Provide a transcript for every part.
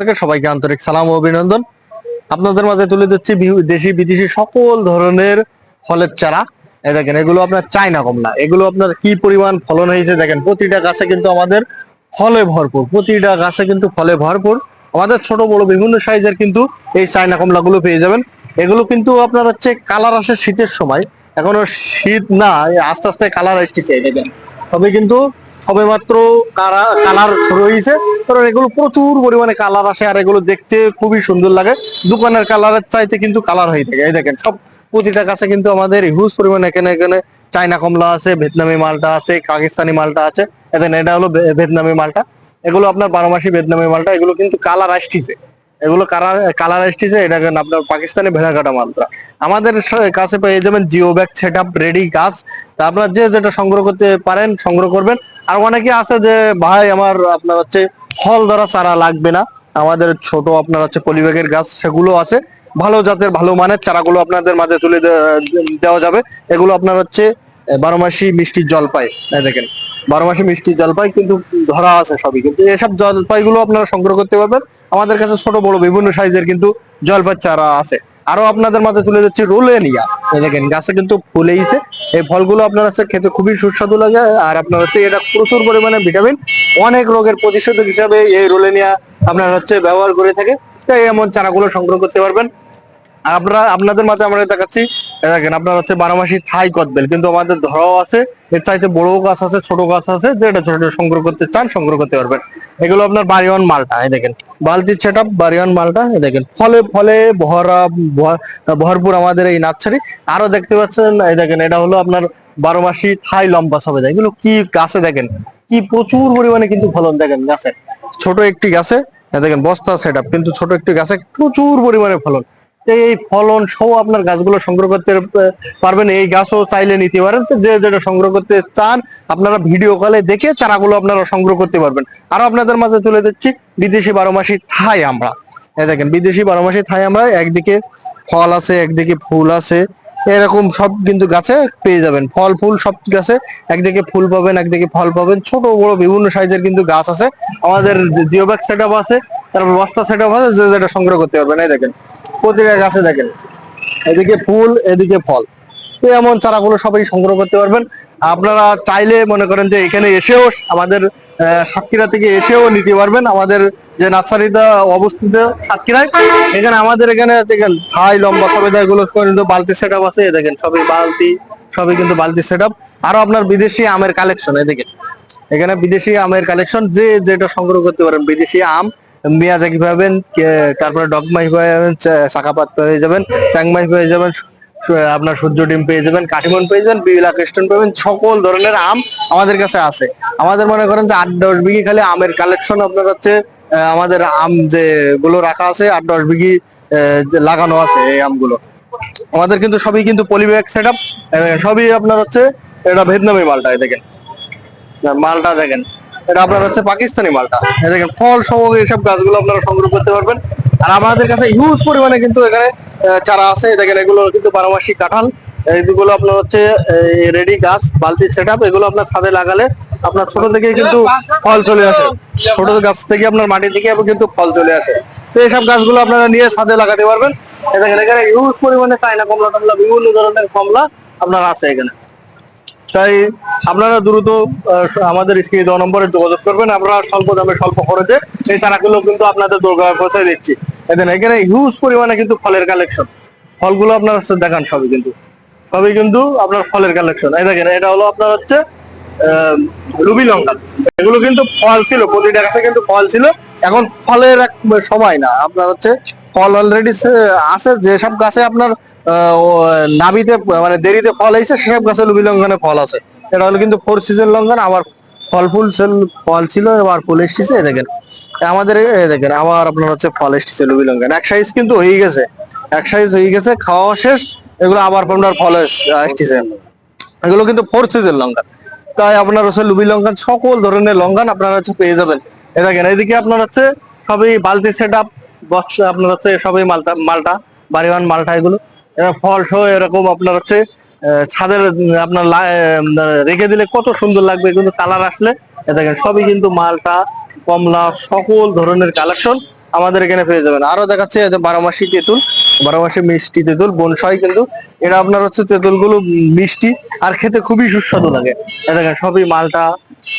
থেকে সবাইকে আন্তরিক সালাম অভিনন্দন। আপনাদের মাঝে তুলে দিচ্ছি দেশি, বিদেশি সকল ধরনের ফলের চারা। দেখেন, এগুলো আপনার চায়না কমলা। এগুলো আপনার কি পরিমাণ ফলন হয়েছে দেখেন, প্রতিটা গাছে কিন্তু আমাদের ফলে ভরপুর। প্রতিটা গাছে কিন্তু ফলে ভরপুর। আমাদের ছোট, বড় বিভিন্ন সাইজের কিন্তু এই চায়না কমলা গুলো পেয়ে যাবেন। এগুলো কিন্তু আপনার হচ্ছে কালার আসে শীতের সময়। এখনও শীত না আস্তে আস্তে কালার আসতেছে দেখেন। তবে কিন্তু সবে মাত্র কালার শুরু হয়েছে। কারণ এগুলো প্রচুর পরিমাণে কালার আসে আর এগুলো দেখতে খুবই সুন্দর লাগে। দোকানের কালারের চাইতে কিন্তু কালার হয়ে থাকে। এই দেখেন, সব প্রতিটা গাছে কিন্তু আমাদের হিউজ পরিমাণে এখানে এখানে চায়না কমলা আছে, ভিয়েতনামি মালটা আছে, পাকিস্তানি মালটা আছে। এখানে এটা হলো ভিয়েতনামি মালটা। এগুলো আপনার বারো মাসি ভিয়েতনামি মালটা, এগুলো কিন্তু কালার আসতেছে। এগুলো কালার কালার আসতেছে, এটা আপনার পাকিস্তানি ভেড়া কাটা মালটা। আমাদের কাছে পেয়ে যাবেন geo bag set up ready গাছ। তা আপনার যে যেটা সংগ্রহ করতে পারেন, সংগ্রহ করবেন। আর অনেকে আছে যে, ভাই, আমার আপনার হচ্ছে ফল ধরা চারা লাগবে না। আমাদের ছোট আপনার হচ্ছে পলিব্যাগের গাছ, সেগুলো আছে। ভালো জাতের, ভালো মানের চারাগুলো আপনাদের মাঝে তুলে দেওয়া যাবে। এগুলো আপনার হচ্ছে বারো মাসি মিষ্টি জলপাই। দেখেন, বারো মাসে মিষ্টি জলপাই কিন্তু ধরা আছে সবই। কিন্তু এসব জলপাইগুলো আপনারা সংগ্রহ করতে পারবেন। আমাদের কাছে ছোট বড় বিভিন্ন সাইজের কিন্তু জলপাই চারা আছে। আরও আপনাদের মাঝে তুলে যাচ্ছি রোলেনিয়া। এই দেখেন, গাছে কিন্তু ফুলেইছে এই ফলগুলো আপনার হচ্ছে খেতে খুবই সুস্বাদু লাগে, আর আপনার হচ্ছে এটা প্রচুর পরিমাণে ভিটামিন অনেক রোগের প্রতিষেধক হিসাবে এই রোলেনিয়া আপনার হচ্ছে ব্যবহার করে থাকে। তাই এমন চারাগুলো সংগ্রহ করতে পারবেন। আপনারা, আপনাদের মাঝে আমরা দেখাচ্ছি দেখেন, আপনার হচ্ছে বারোমাসি থাই কদবেল কিন্তু আমাদের ধরাও আছে, এর চাইতে বড় গাছ আছে, ছোট গাছ আছে যেটা ছোট ছোট সংগ্রহ করতে চান, সংগ্রহ করতে পারবেন। এগুলো আপনার বাড়িওয়ান মালটা, এই দেখেন বালতির সেট আপ বাড়িওয়ান মালটা, এই দেখেন, ফলে ফলে ভরা ভর- ভরপুর আমাদের এই নার্সারি। আরও দেখতে পাচ্ছেন, এই দেখেন, এটা হলো আপনার বারো মাসি থাই লম্বা সবে এগুলো কি গাছে দেখেন, কি প্রচুর পরিমাণে কিন্তু ফলন দেখেন গাছে। ছোট একটি গাছে দেখেন, বস্তা সেট আপ কিন্তু ছোট একটি গাছে প্রচুর পরিমাণে ফলন। এই ফলন সহ আপনার গাছগুলো সংগ্রহ করতে পারবেন। এই গাছও চাইলে নিতে পারেন। যে যেটা সংগ্রহ করতে চান, আপনারা ভিডিও কলে দেখে চারাগুলো আপনারা সংগ্রহ করতে পারবেন। আরও আপনাদের মাঝে তুলে দিচ্ছি বিদেশি বারো মাসি থাই আমরা। দেখেন, বিদেশি বারো মাসি থাই আমরা, একদিকে ফল আছে, একদিকে ফুল আছে। এরকম সব কিন্তু গাছে পেয়ে যাবেন। ফল ফুল সব গাছে একদিকে ফুল পাবেন, একদিকে ফল পাবেন। ছোট, বড়, বিভিন্ন সাইজের কিন্তু গাছ আছে। আমাদের জিওব্যাগ সেট আছে, তারপর বস্তা সেট আছে, যে যেটা সংগ্রহ করতে পারবেন। এই দেখেন প্রতিটা গাছে দেখেন। এদিকে ফুল, এদিকে ফল। তো এমন চারাগুলো সবাই সংগ্রহ করতে পারবেন। আপনারা চাইলে মনে করেন যে এখানে এসেও আমাদের সাতক্ষীরা থেকে এসেও নিতে পারবেন। আমাদের যে নার্সারিটা অবস্থিত সাতক্ষীরায় এখানে আমাদের এখানে দেখেন ছাই, লম্বা সবেদা এগুলো কিন্তু বালতি সেট আছে। দেখেন, সবই বালতি, সবই কিন্তু বালতি সেট আপ আরও আপনার বিদেশি আমের কালেকশন এদিকে এখানে বিদেশি আমের কালেকশন যে যেটা সংগ্রহ করতে পারেন, বিদেশি আম। মিয়াজাকি পাবেন তারপরে ডগমাই পাবেন চা- শাখাপাত পেয়ে যাবেন চাংমাই পেয়ে যাবেন আপনার সূর্য ডিম পেয়ে যাবেন কাটিমন পেয়ে যাবেন বিলা ক্রিস্টন পাবেন সকল ধরনের আম আমাদের কাছে আছে। আমাদের মনে করেন যে আট দশ বিঘি খালি আমের কালেকশন আপনার হচ্ছে আমাদের আম যে গুলো রাখা আছে, আট দশ বিঘি লাগানো আছে এই আমগুলো। আমাদের কিন্তু সবই কিন্তু পলিব্যাগ সেট আপ সবই আপনার হচ্ছে, এটা ভিয়েতনামি মালটা দেখেন। মালটা দেখেন। এটা আপনার হচ্ছে পাকিস্তানি মালটা। দেখেন, ফল সহ এইসব গাছগুলো আপনারা সংগ্রহ করতে পারবেন। আর আমাদের কাছে হিউজ পরিমাণে কিন্তু এখানে চারা আছে। দেখেন, এগুলো কিন্তু বারোমাসি কাঁঠাল। এইগুলো আপনার হচ্ছে রেডি গাছ বালতির সেট এগুলো আপনার ছাদে লাগালে আপনার ছোট থেকেই কিন্তু ফল চলে আসে। ছোট গাছ থেকে আপনার মাটি থেকে কিন্তু ফল চলে আসে। তো এইসব গাছগুলো আপনারা নিয়ে ছাদে লাগাতে পারবেন। এখানে হিউজ পরিমাণে চায়না কমলা টমলা বিভিন্ন ধরনের কমলা আপনার আছে এখানে। তাই আপনারা দ্রুত আমাদের স্ক্রিনে দেওয়া নম্বরে যোগাযোগ করবেন। আমরা স্বল্প দামে স্বল্প খরচে এই চারাগুলো কিন্তু আপনাদের দোরগা পৌঁছে দিচ্ছি। এখানে এখানে হিউজ পরিমাণে কিন্তু ফলের কালেকশন ফলগুলো আপনার দেখান সবই কিন্তু। সবই কিন্তু আপনার ফলের কালেকশন এই দেখেন, এটা হলো আপনার হচ্ছে রুবি লঙ্কা। এগুলো কিন্তু ফল ছিল, প্রতিটা গাছে কিন্তু ফল ছিল। এখন ফলের এক সময় না, আপনার হচ্ছে ফল অলরেডি আছে, যেসব গাছে আপনার নাবিতে মানে দেরিতে ফল হয়েছে সেসব গাছে লুবি লঙ্ঘনে ফল আছে। এটা হলো কিন্তু ফোর সিজন লঙ্ঘন, আবার ফল ফুল ফল ছিল, এবার ফুল এসেছে দেখেন। আমাদের দেখেন, আবার আপনার হচ্ছে ফল এসেছে লুবি লঙ্ঘন এক সাইজ কিন্তু হয়ে গেছে, এক সাইজ হয়ে গেছে, খাওয়া শেষ, এগুলো আবার আপনার ফল আসতেছে। এগুলো কিন্তু ফোর সিজন লঙ্কা তাই আপনার হচ্ছে লুবি লঙ্কান সকল ধরনের লঙ্কান আপনারা হচ্ছে পেয়ে যাবেন। এ দেখেন, এইদিকে আপনার হচ্ছে সবই বালতি সেট আপ আপনার হচ্ছে সবই মালটা মালটা, বাড়িওয়ান মালটা এগুলো। ফল সহ এরকম আপনার হচ্ছে ছাদের, আপনার রেখে দিলে কত সুন্দর লাগবে, কিন্তু কালার আসলে দেখেন, সবই কিন্তু মালটা, কমলা, সকল ধরনের কালেকশন আমাদের এখানে পেয়ে যাবেন। আরও দেখাচ্ছে বারো মাসি তেঁতুল বারো মাসি মিষ্টি তেঁতুল, বনসাই কিন্তু এটা আপনার হচ্ছে তেঁতুলগুলো মিষ্টি আর খেতে খুবই সুস্বাদু লাগে। দেখেন, সবই মালটা,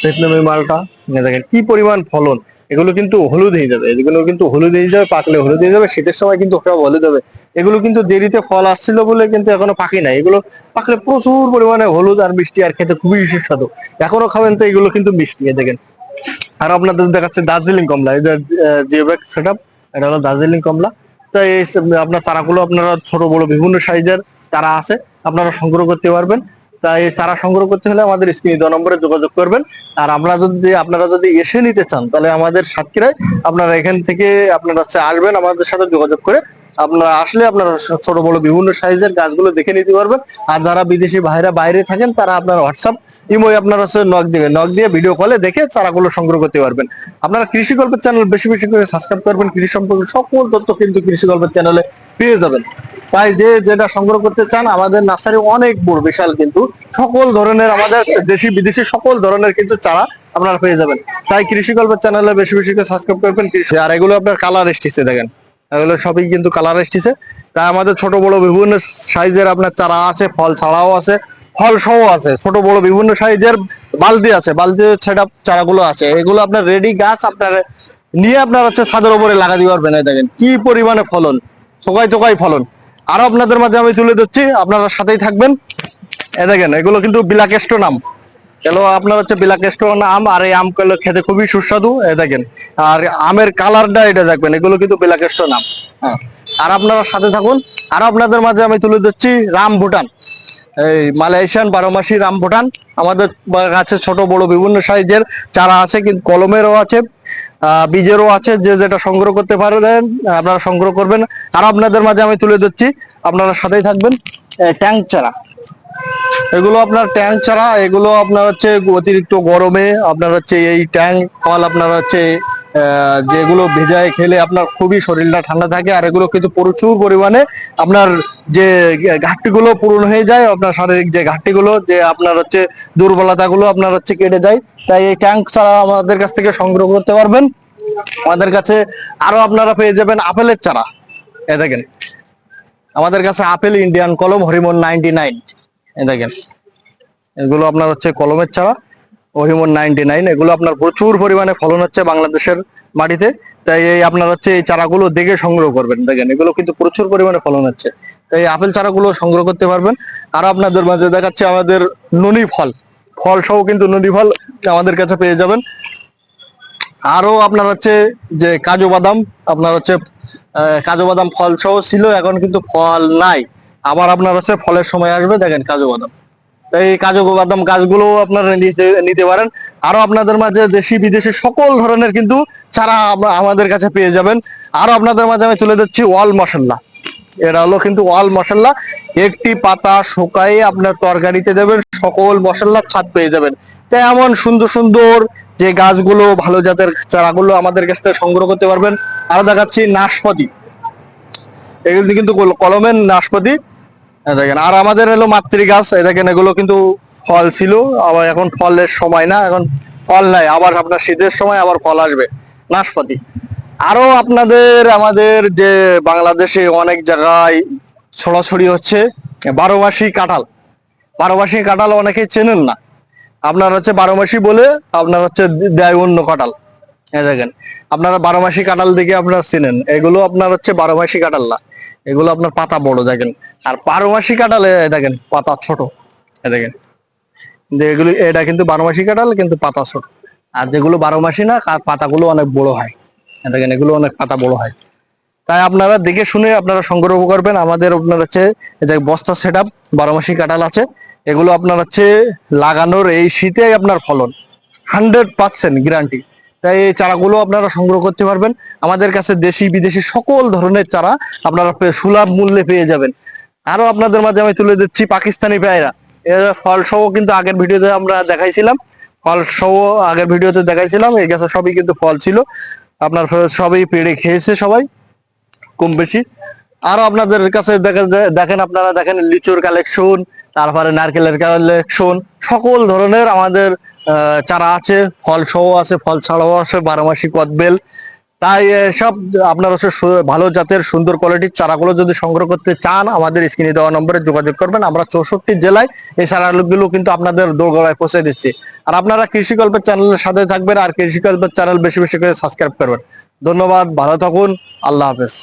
ভিয়েতনামি মালটা দেখেন, কি পরিমাণ ফলন। এগুলো কিন্তু হলুদ হয়ে যাবে। এগুলো কিন্তু হলুদ হয়ে যাবে, পাকলে হলুদ হয়ে যাবে, শীতের সময় কিন্তু সব হলুদ হবে। এগুলো কিন্তু দেরিতে ফল আসছিল বলে কিন্তু এখনও পাকি নাই। এগুলো পাকলে প্রচুর পরিমাণে হলুদ আর মিষ্টি আর খেতে খুবই সুস্বাদু। এখনও খাবেন তো এগুলো কিন্তু মিষ্টি দেখেন। আর আপনাদের দেখাচ্ছে দার্জিলিং কমলা। এই যে জিওব্যাক সেট এটা হলো দার্জিলিং কমলা। তো এই আপনার চারাগুলো আপনারা ছোট, বড়, বিভিন্ন সাইজের চারা আছে, আপনারা সংগ্রহ করতে পারবেন। তাই চারা সংগ্রহ করতে হলে আমাদের স্ক্রিনে দেওয়া নম্বরে যোগাযোগ করবেন। আর আমরা যদি, আপনারা যদি এসে নিতে চান, তাহলে আমাদের সাতক্ষীরায় আপনারা এখান থেকে আপনারা আসবেন আমাদের সাথে যোগাযোগ করে। আপনারা আসলে আপনারা ছোট, বড় বিভিন্ন সাইজের গাছগুলো দেখে নিতে পারবেন। আর যারা বিদেশি ভাইরা বাইরে থাকেন, তারা আপনার হোয়াটসঅ্যাপ ইমোই আপনারা হচ্ছে নক দিবেন। নক দিয়ে ভিডিও কলে দেখে চারাগুলো সংগ্রহ করতে পারবেন। আপনারা কৃষি গল্পের চ্যানেল বেশি বেশি করে সাবস্ক্রাইব করবেন। কৃষি সম্পর্কে সকল তথ্য কিন্তু কৃষি গল্পের চ্যানেলে পেয়ে যাবেন। তাই যে যেটা সংগ্রহ করতে চান, আমাদের নার্সারি অনেক বড়, বিশাল কিন্তু। সকল ধরনের আমাদের দেশি, বিদেশি সকল ধরনের কিন্তু চারা আপনারা পেয়ে যাবেন। তাই কৃষি গল্পের চ্যানেলে বেশি বেশি করে সাবস্ক্রাইব করবেন। আর এগুলো আপনার কালার এসেছে, দেখেন। এগুলো সবই কিন্তু কালার এসেছে। তাই আমাদের ছোট, বড় বিভিন্ন সাইজের আপনার চারা আছে, ফল ছাড়াও আছে, ফল সহ আছে। ছোট, বড় বিভিন্ন সাইজের বালতি আছে। বালতি সেট চারাগুলো আছে। এগুলো আপনার রেডি গাছ, আপনার নিয়ে আপনার হচ্ছে ছাদের উপরে লাগা দিতে পারবেন। এই দেখেন, কি পরিমাণে ফলন। চোকাই চোকাই ফলন। আরও আপনাদের মাঝে আমি তুলে ধরছি, আপনারা সাথেই থাকবেন। এ দেখেন, এগুলো কিন্তু বিলাকেষ্ট নাম। এগুলো আপনার হচ্ছে বিলাকেষ্ট আম আর এই আমগুলো খেতে খুবই সুস্বাদু, এ দেখেন। আর আমের কালারটা এটা দেখবেন, এগুলো কিন্তু বিলাকেষ্ট নাম। হ্যাঁ। আর আপনারা সাথে থাকুন, আর আপনাদের মাঝে আমি তুলে ধরছি, রাম ভুটান। এই মালয়েশিয়ান বারোমাসি রাম ভুটান, আমাদের কাছে ছোট বড় বিভিন্ন সাইজের চারা আছে, কিন্তু কলমেরও আছে বীজেরও আছে, যে যেটা সংগ্রহ করতে পারবেন, আপনারা সংগ্রহ করবেন। আর আপনাদের মাঝে আমি তুলে দিচ্ছি আপনারা সাথেই থাকবেন ট্যাঙ্ক চারা। এগুলো আপনার ট্যাঙ্ক ছাড়া এগুলো আপনার হচ্ছে অতিরিক্ত গরমে, আপনার হচ্ছে এই ট্যাঙ্ক ফল আপনার হচ্ছে যেগুলো ভেজায় খেলে আপনার খুবই শরীরটা ঠান্ডা থাকে, আর এগুলো কিন্তু প্রচুর পরিমাণে আপনার যে ঘাটতিগুলো পূরণ হয়ে যায়, আপনার শারীরিক যে ঘাটতিগুলো, যে আপনার হচ্ছে দুর্বলতাগুলো আপনার হচ্ছে কেটে যায়। তাই এই ট্যাঙ্ক ছাড়া আমাদের কাছ থেকে সংগ্রহ করতে পারবেন। আমাদের কাছে আরও আপনারা পেয়ে যাবেন আপেলের চারা। এ দেখেন, আমাদের কাছে আপেল, ইন্ডিয়ান কলম হরিমন নাইনটি নাইন। এ দেখেন, এগুলো আপনার হচ্ছে কলমের চারা। হরিমন নাইনটি নাইন এগুলো আপনার প্রচুর পরিমাণে ফলন হচ্ছে বাংলাদেশের মাটিতে। তাই এই আপনার হচ্ছে এই চারাগুলো দেখে সংগ্রহ করবেন। দেখেন, এগুলো কিন্তু প্রচুর পরিমাণে ফলন হচ্ছে। তাই আপেল চারাগুলো সংগ্রহ করতে পারবেন। আর আপনাদের মাঝে দেখাচ্ছে আমাদের নুনি ফল। ফল সহ কিন্তু নুনি ফল আমাদের কাছে পেয়ে যাবেন। আরও আপনার হচ্ছে যে কাজু বাদাম, আপনার হচ্ছে কাজু বাদাম ফল সহ ছিল, এখন কিন্তু ফল নাই। আবার আপনার হচ্ছে ফলের সময় আসবে, দেখেন কাজু বাদাম। এই কাজু বাদাম গাছগুলো আপনারা নিতে পারেন। আরও আপনাদের মাঝে দেশি, বিদেশি সকল ধরনের কিন্তু চারা আমাদের কাছে পেয়ে যাবেন। আরও আপনাদের মাঝে আমি তুলে দিচ্ছি ওয়াল মশলা। এটা হলো কিন্তু ওয়াল মশলা। একটি পাতা শুকাই আপনার তরকারিতে দেবেন, সকল মশলা ছাদ পেয়ে যাবেন। তাই এমন সুন্দর সুন্দর যে গাছগুলো, ভালো জাতের চারাগুলো আমাদের কাছ থেকে সংগ্রহ করতে পারবেন। আরও দেখাচ্ছি নাশপাতি। এগুলো কিন্তু কলমের নাশপাতি। দেখেন, আর আমাদের হলো মাতৃ গাছ এই দেখেন, এগুলো কিন্তু ফল ছিল, আবার এখন ফলের সময় না, এখন ফল নাই, আবার আপনার শীতের সময় আবার ফল আসবে, নাশপাতি। আরও আপনাদের, আমাদের যে বাংলাদেশে অনেক জায়গায় ছড়াছড়ি হচ্ছে বারো মাসি কাঁঠাল। বারো মাসি কাঁঠাল অনেকে চেনেন না। আপনার হচ্ছে বারো মাসি বলে, আপনার হচ্ছে দেয় অন্য কাঁঠাল। দেখেন, আপনারা বারো মাসি কাঁঠাল দেখে আপনারা চেনেন। এগুলো আপনার হচ্ছে বারো মাসি কাঁঠাল না। এগুলো আপনার পাতা বড়, দেখেন। আর বারো মাসি কাঁঠালে দেখেন, পাতা ছোট। দেখেন। এগুলো, এটা কিন্তু বারো মাসি কাঁঠাল, কিন্তু পাতা ছোট। আর যেগুলো বারো মাসি না পাতাগুলো অনেক বড় হয়। দেখেন, এগুলো অনেক পাতা বড় হয়। তাই আপনারা দেখে শুনে আপনারা সংগ্রহ করবেন। আমাদের আপনার হচ্ছে বস্তা সেট আপ বারো মাসি কাঁঠাল আছে। এগুলো আপনার হচ্ছে, লাগানোর এই শীতে আপনার ফলন। হান্ড্রেড পার্সেন্ট গ্যারান্টি তাই এই চারাগুলো আপনারা সংগ্রহ করতে পারবেন। আমাদের কাছে দেশি বিদেশি সকল ধরনের চারা আপনারা সুলভ মূল্যে পেয়ে যাবেন। আরও আপনাদের মাঝে আমি তুলে দিচ্ছি পাকিস্তানি পেয়ারা। ফল সহ কিন্তু আগের ভিডিওতে আমরা দেখাইছিলাম। ফল সহ আগের ভিডিওতে দেখাইছিলাম, এই গাছে সবই কিন্তু ফল ছিল। আপনার সবই পেড়ে খেয়েছে সবাই, কম বেশি। আরও আপনাদের কাছে দেখা- দেখেন আপনারা দেখেন লিচুর কালেকশন তারপরে নারকেলের কালেকশন সকল ধরনের আমাদের চারা আছে, ফল সহ আছে, ফল ছাড়াও আছে, বারোমাসি কদবেল তাই সব আপনারা হচ্ছে ভালো জাতের সুন্দর কোয়ালিটির চারাগুলো যদি সংগ্রহ করতে চান, আমাদের স্ক্রিনে দেওয়া নম্বরে যোগাযোগ করবেন। আমরা চৌষট্টি জেলায় এই চারাগুলো কিন্তু আপনাদের দোরগোড়ায় পৌঁছে দিচ্ছি। আর আপনারা কৃষি গল্পের চ্যানেলের সাথে থাকবেন, আর কৃষি গল্পের চ্যানেল বেশি বেশি করে সাবস্ক্রাইব করবেন। ধন্যবাদ, ভালো থাকুন, আল্লাহ হাফেজ।